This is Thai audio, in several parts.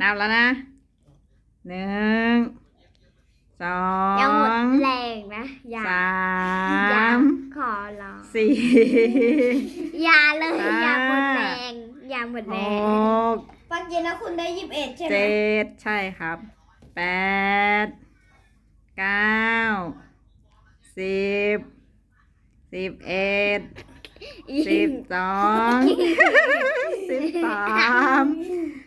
นับแล้วนะหนึ่งสอยังหมดงแรงนะอย่าสาอย่ามขอร้องสี่อย่าเลยห้าอย่าหมดแรงอย่าหมดหแรงกเมื่อกี้นะคุณได้ยี่สิบเอ็ดใช่ไหมเจ็ดใช่ครับแปดเก้าสิบสิบเอ็ดสิบสองสิบสาม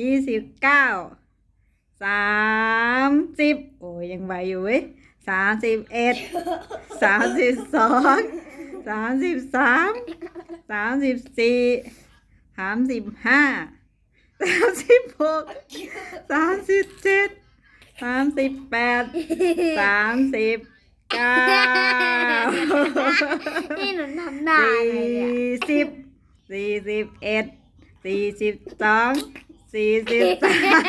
ยี่สิบเก้าสามสิบโอ้ยยังไหวอยู่เว้ยสามสิบเอ็ดสามสิบสองสามสิบสามสามสิบสี่สามสิบห้าสามสิบหกสามสิบเจ็ดสามสิบแปดสามสิบเก้านี่หนูทำหน้าอะไรเนี่ยสี่สิบสี่สิบเอ็ดสี่สิบสอง สี่สิบสาม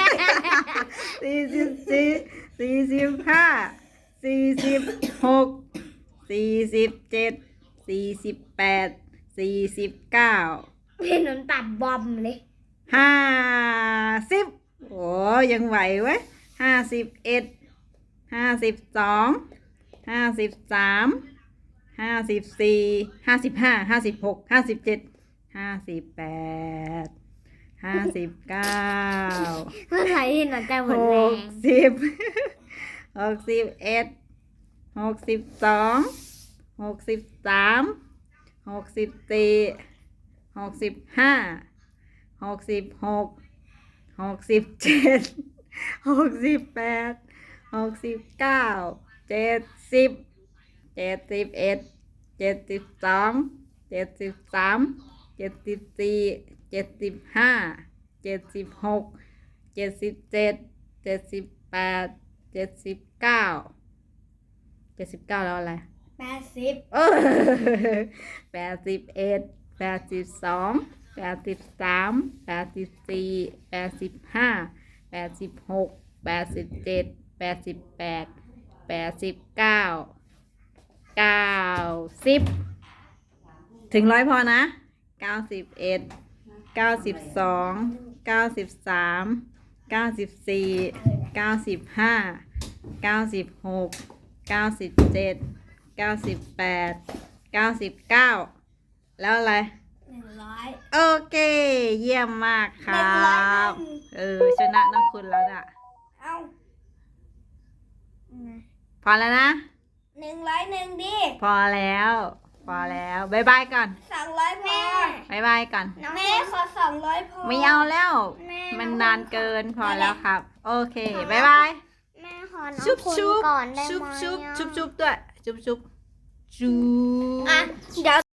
สี่สิบสี่สี่สิบห้าสี่สิบหกสี่สิบเจ็ดสี่สิบแปดสี่สิบเก้านี่หนูตัดบอมเลยห้าสิบโอ้ยังไหวเว้ยห้าสิบเอ็ดห้าสิบสองห้าสิบสามห้าสิบสี่ห้าสิบห้าห้าสิบหกห้าสิบเจ็ดห้าสิบแปด ห้าสิบเก้าเมื่อไหร่ที่หนูจะหมหดแรกงสิบหกสิบเอ็ดหกสิบสองหกสิบสามหกสิบสี่หกสิบห้าหกสิบหกหกสิบเจ็ดหกสิบแปดหกสิบเก้าเจ็ดสิบเจ็ดสิบเอ็ดเจ็ดสิบสองเจ็ดสิบสามเจ็ดสิบสี่ เจ็ดสิบห้าเจ็ดสิบหกเจ็ดสิบเจ็ดเจ็ดสิบแปดเจ็ดสิบเก้าเจ็ดสิบเก้าแล้วอะไรแปดสิบเออแปดสิบเอ็ดแปดสิบสองแปดสิบสามแปดสิบสี่แปดสิบห้าแปดสิบหกแปดสิบเจ็ดแปดสิบแปดแปดสิบเก้าเก้าสิบถึงร้อยพอนะเก้าสิบเอ็ด เก้าสิบสองเก้าสิบสามเก้าสิบสี่เก้าสิบห้าเก้าสิบหกเก้าสิบเจ็ดเก้าสิบแปดเก้าสิบเก้าแล้วอะไรหนึ่งร้อยโอเค เยี่ยมมากคหนึ่รังร้อยบหนึ่งเออ ชนะน้องคุณแล้วน่ะ เอ้าพอแล้วนะ หนึ่งร้อยหนึ่งดิพอแล้ว พอแล้วบายบายก่อน สองร้อยพอบายบายก่อนแม่ขอสองร้อยพอ ไม่เอาแล้ว แม่มันนานเกินพอแล้วครับ โอเคบายบาย แม่ขอน้องชุบคุณชุบก่อนได้ชุบไหมชุบอะชุบชุบด้วย ชุบชุบชุบอะเดี๋ยว